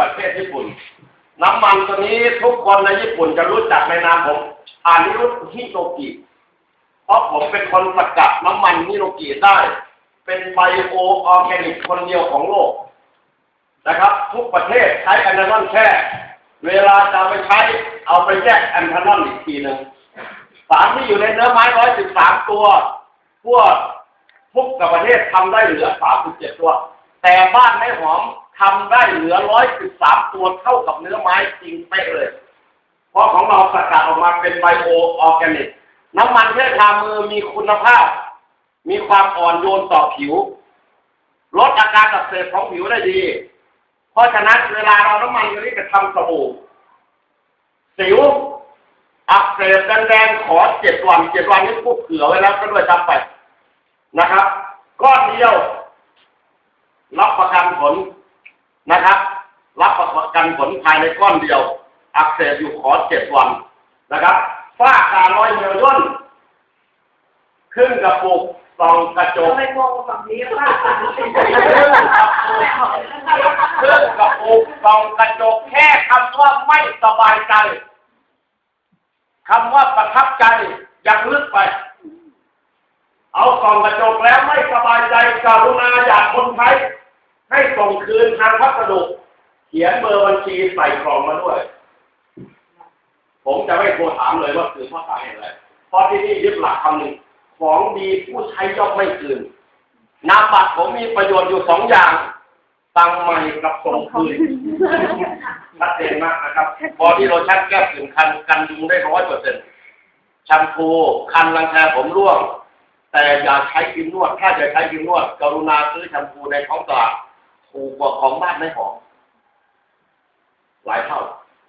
ประเทศญี่ปุ่น น้ำมันตัวนี้ทุกคนในญี่ปุ่นจะรู้จักในนามผมอานิรุฮิโนกิเพราะผมเป็นคนสกัดน้ำมันฮิโนกิได้ เป็นไบโอออร์แกนิกคนเดียวของโลก นะครับ ทุกประเทศใช้แอนทานอนแช่เวลาจะไปใช้เอาไปแยกแอนทานอนอีกทีหนึ่งสารที่อยู่ในเนื้อไม้ร้อยสิบสามตัวพวกทุกกับประเทศทำได้เหลือสามสิบเจ็ดตัว แต่บ้านไม้หอม ทำได้เหลือร้อยสิบสามตัวเท่ากับเนื้อไม้จริงเป๊ะเลย เพราะของเราสกัดออกมาเป็นไบโอออร์แกนิก น้ำมันเทศทามือมีคุณภาพ มีความอ่อนโยนต่อผิว ลดอาการอักเสบของผิวได้ดี เพราะฉะนั้นเวลาเราน้ำมันตัวนี้จะทำสบู่สิวอักเสบแดงๆขอเจ็ดวันเจ็ดวันนี้พวกเผื่อไว้แล้วก็ด้วยจำไปนะครับ ก้อนเดียวรับประกันผล นะครับ รับประกันผลภายในก้อนเดียว อักเสบอยู่ขอเจ็ดวันนะครับฝ้าการร้อยเหี่ยวย่นขึ้นกระปุกซองกระจกไมมองฝั่งนี้ว่าฝั่งนี้เป็นเครื่งกระปุกซองกระจกแค่คำว่าไม่สบายใจคำว่าประทับใจยังลึกไป เอาซองกระจกแล้วไม่สบายใจกรุณาอยากคนไทย ให้ส่งคืนทางพัสดุเขียนเบอร์บัญชีใส่กล่องมาด้วย ผมจะไม่โทรถามเลยว่าคือเพราะสาเหตุอะไรเพราะที่นี่ยึดหลักคำหนึ่งของดีผู้ใช้ย่อมไม่คืนนามบัตรผมมีประโยชน์อยู่สองอย่างตังใหม่กับส่งคืนชัดเจนมากนะครับบอดี้โลชั่นแก้ผื่นคันกันยุงได้ร้อยเปอร์เซ็นต์แชมพูคันรังแคผมร่วง แต่อย่าใช้ครีมนวด ถ้าจะใช้ครีมนวด กรุณาซื้อแชมพูในท้องตลาด ถูกกว่าของบ้านไม่ของ หลายเท่า